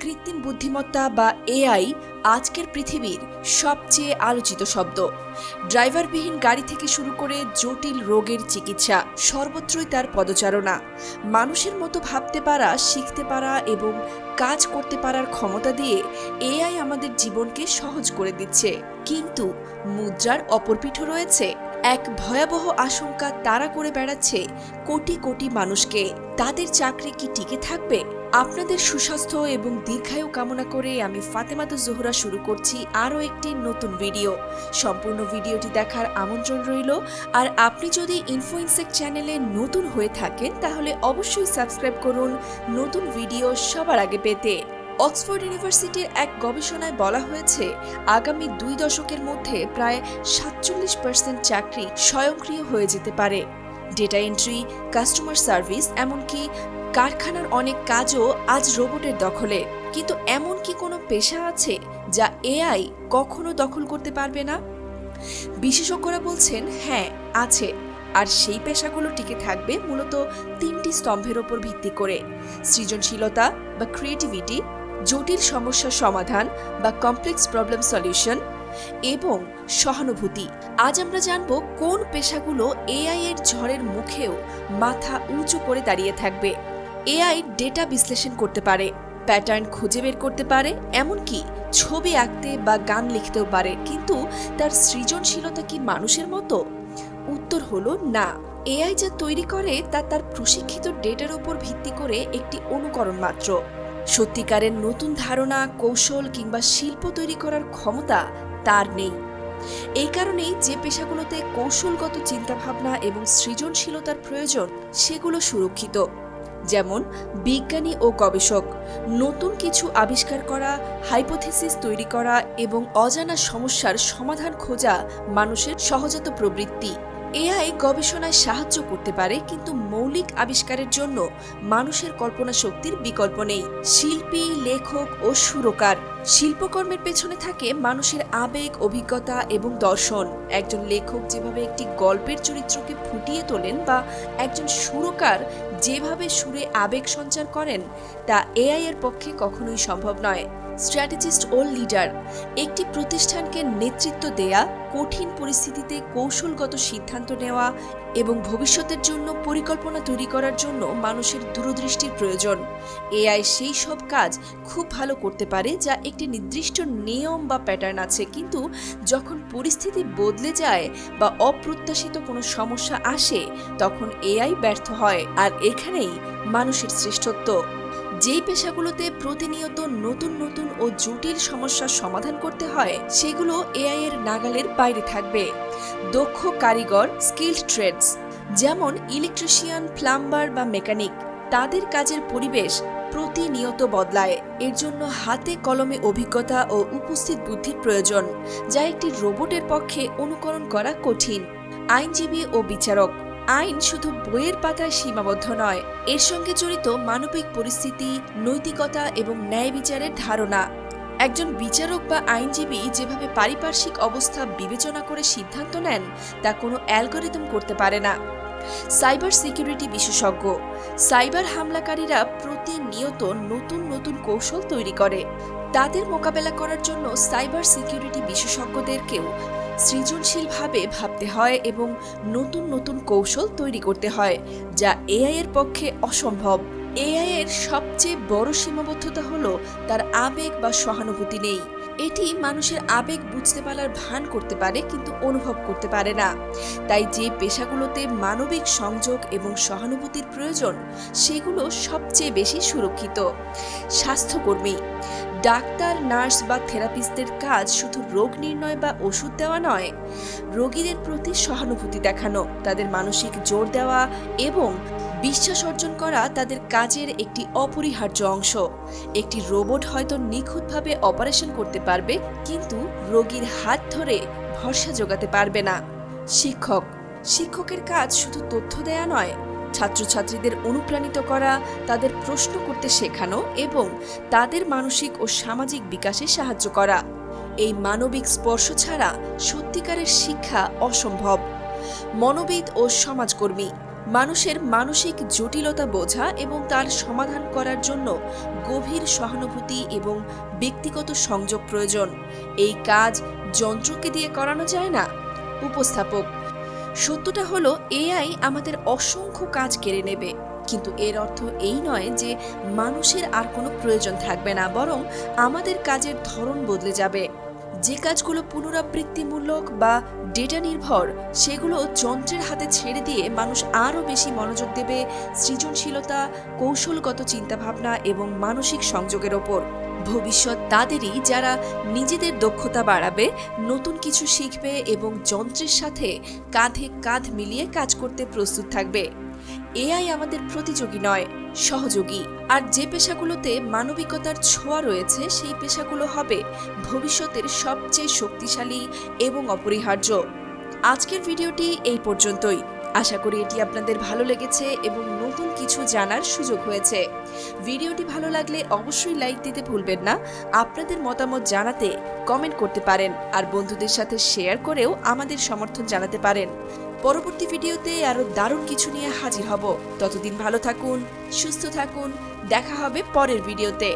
কৃত্রিম বুদ্ধিমত্তা বা এআই আজকের পৃথিবীর সবচেয়ে আলোচিত শব্দ। ড্রাইভারবিহীন গাড়ি থেকে শুরু করে জটিল রোগের চিকিৎসা সর্বত্রই তার পদচারণা। মানুষের মতো ভাবতে পারা, শিখতে পারা এবং কাজ করতে পারার ক্ষমতা দিয়ে এআই আমাদের জীবনকে সহজ করে দিচ্ছে। কিন্তু মুদ্রার অপরপিঠও রয়েছে। এক ভয়াবহ আশঙ্কা তারা করে বেড়াচ্ছে কোটি কোটি মানুষকে। তাদের চাকরি কি টিকে থাকবে? আপনাদের সুস্বাস্থ্য এবং দীর্ঘায়ু কামনা করে আমি ফাতেমাতো জোহরা শুরু করছি আরও একটি নতুন ভিডিও। সম্পূর্ণ ভিডিওটি দেখার আমন্ত্রণ রইল। আর আপনি যদি ইনফোইনসেক চ্যানেলে নতুন হয়ে থাকেন, তাহলে অবশ্যই সাবস্ক্রাইব করুন নতুন ভিডিও সবার আগে পেতে। অক্সফোর্ড ইউনিভার্সিটির এক গবেষণায় বলা হয়েছে, আগামী দুই দশকের মধ্যে প্রায় সাতচল্লিশ পার্সেন্ট চাকরি স্বয়ংক্রিয় হয়ে যেতে পারে। ডেটা এন্ট্রি কাস্টমার সার্ভিস এমনকি কারখানার অনেক কাজও আজ রোবটের দখলে। কিন্তু এমন কি কোনো পেশা আছে যা এআই কখনো দখল করতে পারবে না? বিশেষজ্ঞরা বলছেন হ্যাঁ আছে। আর সেই পেশাগুলো টিকে থাকবে মূলত তিনটি স্তম্ভের ওপর ভিত্তি করে। সৃজনশীলতা বা ক্রিয়েটিভিটি জটিল সমস্যার সমাধান বা কমপ্লেক্স প্রবলেম সলিউশন এবং সহানুভূতি। আজ আমরা জানব কোন পেশাগুলো এআই এর ঝড়ের মুখেও মাথা উঁচু করে দাঁড়িয়ে থাকবে। এআই ডেটা বিশ্লেষণ করতে পারে, প্যাটার্ন খুঁজে বের করতে পারে, এমনকি ছবি আঁকতে বা গান লিখতেও পারে। কিন্তু তার সৃজনশীলতা কি মানুষের মতো? উত্তর হলো না। এআই যা তৈরি করে তা তার প্রশিক্ষিত ডেটার উপর ভিত্তি করে একটি অনুকরণ মাত্র। সত্যিকারের নতুন ধারণা, কৌশল কিংবা শিল্প তৈরি করার ক্ষমতা তার নেই। এই কারণেই যে পেশাগুলোতে কৌশলগত চিন্তাভাবনা এবং সৃজনশীলতার প্রয়োজন, সেগুলো সুরক্ষিত। যেমন বিজ্ঞানী ও গবেষক, নতুন কিছু আবিষ্কার করা, হাইপোথিসিস তৈরি করা এবং অজানা সমস্যার সমাধান খোঁজা মানুষের সহজাত প্রবৃত্তি। এআই গবেষণায় সাহায্য করতে পারে, কিন্তু মৌলিক আবিষ্কারের জন্য মানুষের কল্পনা শক্তির বিকল্প নেই। শিল্পী, লেখক ও সুরকার শিল্পকর্মের পেছনে থাকে মানুষের আবেগ, অভিজ্ঞতা এবং দর্শন। একজন লেখক যেভাবে একটি গল্পের চরিত্রকে ফুটিয়ে তোলেন বা একজন সুরকার যেভাবে সুরে আবেগ সঞ্চার করেন, তা এআই এর পক্ষে কখনোই সম্ভব নয়। স্ট্র্যাটেজিস্ট ও লিডার, একটি প্রতিষ্ঠানকে নেতৃত্ব দেয়া, কঠিন পরিস্থিতিতে কৌশলগত সিদ্ধান্ত নেওয়া এবং ভবিষ্যতের জন্য পরিকল্পনা তৈরি করার জন্য মানুষের দূরদৃষ্টির প্রয়োজন। এআই সেই সব কাজ খুব ভালো করতে পারে যা একটি নির্দিষ্ট নিয়ম বা প্যাটার্ন আছে, কিন্তু যখন পরিস্থিতি বদলে যায় বা অপ্রত্যাশিত কোনো সমস্যা আসে, তখন এআই ব্যর্থ হয়, আর এখানেই মানুষের শ্রেষ্ঠত্ব। যেই পেশাগুলোতে প্রতিনিয়ত নতুন নতুন ও জটিল সমস্যার সমাধান করতে হয়, সেগুলো এআই এর নাগালের বাইরে থাকবে। দক্ষ কারিগর স্কিল্ড ট্রেডস যেমন ইলেকট্রিশিয়ান প্লাম্বার বা মেকানিক তাদের কাজের পরিবেশ প্রতিনিয়ত বদলায়। এর জন্য হাতে কলমে অভিজ্ঞতা ও উপস্থিত বুদ্ধির প্রয়োজন, যা একটি রোবটের পক্ষে অনুকরণ করা কঠিন। আইনজীবী ও বিচারক, আইন শুধু বইয়ের পাতায় সীমাবদ্ধ নয়, এর সঙ্গে জড়িত মানবিক পরিস্থিতি, নৈতিকতা এবং ন্যায় বিচারের ধারণা। একজন বিচারক বা আইনজীবী যেভাবে পারিপার্শ্বিক অবস্থা বিবেচনা করে সিদ্ধান্ত নেন, তা কোনো অ্যালগোরিদম করতে পারে না। সাইবার সিকিউরিটি বিশেষজ্ঞ। সাইবার হামলাকারীরা প্রতিনিয়ত নতুন নতুন কৌশল তৈরি করে। তাদের মোকাবেলা করার জন্য সাইবার সিকিউরিটি বিশেষজ্ঞদেরকেও সৃজনশীলভাবে ভাবতে হয় এবং নতুন নতুন কৌশল তৈরি করতে হয়, যা এআই এর পক্ষে অসম্ভব। এআই এর সবচেয়ে বড় সীমাবদ্ধতা হলো তার আবেগ বা সহানুভূতি নেই। এটি মানুষের আবেগ বুঝতে পারার ভান করতে পারে কিন্তু অনুভব করতে পারে না। তাই যে পেশাগুলোতে মানবিক সংযোগ এবং সহানুভূতির প্রয়োজন, সেগুলো সবচেয়ে বেশি সুরক্ষিত। স্বাস্থ্যকর্মী, ডাক্তার, নার্স বা থেরাপিস্টদের কাজ শুধু রোগ নির্ণয় বা ওষুধ দেওয়া নয়, রোগীদের প্রতি সহানুভূতি দেখানো, তাদের মানসিক জোর দেওয়া এবং বিশ্বাস অর্জন করা তাদের কাজের একটি অপরিহার্য অংশ। একটি রোবট হয়তো নিখুঁতভাবে অপারেশন করতে পারবে, কিন্তু রোগীর হাত ধরে ভরসা যোগাতে পারবে না। শিক্ষক। শিক্ষকের কাজ শুধু তথ্য দেয়া নয়, ছাত্রছাত্রীদের অনুপ্রাণিত করা, তাদের প্রশ্ন করতে শেখানো এবং তাদের মানসিক ও সামাজিক বিকাশে সাহায্য করা। এই মানবিক স্পর্শ ছাড়া সত্যিকারের শিক্ষা অসম্ভব। মনোবিদ ও সমাজকর্মী। মানুষের মানসিক জটিলতা বোঝা এবং তার সমাধান করার জন্য গভীর সহানুভূতি এবং ব্যক্তিগত সংযোগ প্রয়োজন। এই কাজ যন্ত্রকে দিয়ে করানো যায় না। উপস্থাপক, সত্যটা হলো এআই আমাদের অসংখ্য কাজ কেড়ে নেবে। কিন্তু এর অর্থ এই নয় যে মানুষের আর কোনো প্রয়োজন থাকবে না, বরং আমাদের কাজের ধরন বদলে যাবে। যে কাজগুলো পুনরাবৃত্তিমূলক বা ডেটা নির্ভর সেগুলো যন্ত্রের হাতে ছেড়ে দিয়ে মানুষ আরও বেশি মনোযোগ দেবে সৃজনশীলতা, কৌশলগত চিন্তাভাবনা এবং মানসিক সংযোগের ওপর। ভবিষ্যৎ তাদেরই যারা নিজেদের দক্ষতা বাড়াবে, নতুন কিছু শিখবে এবং যন্ত্রের সাথে কাঁধে কাঁধ মিলিয়ে কাজ করতে প্রস্তুত থাকবে। এআই আমাদের প্রতিযোগী নয়, সহযোগী। আর যে পেশাগুলোতে মানবিকতার ছোঁয়া রয়েছে, সেই পেশাগুলো হবে ভবিষ্যতের সবচেয়ে শক্তিশালী এবং অপরিহার্য। আজকের ভিডিওটি এই পর্যন্তই। আশা করি এটি আপনাদের ভালো লেগেছে এবং নতুন কিছু জানার সুযোগ হয়েছে। ভিডিওটি ভালো লাগলে অবশ্যই লাইক দিতে ভুলবেন না। আপনাদের মতামত জানাতে কমেন্ট করতে পারেন আর বন্ধুদের সাথে শেয়ার করেও আমাদের সমর্থন জানাতে পারেন। পরবর্তী ভিডিওতে আরও দারুণ কিছু নিয়ে হাজির হব। ততদিন ভালো থাকুন, সুস্থ থাকুন, দেখা হবে পরের ভিডিওতে।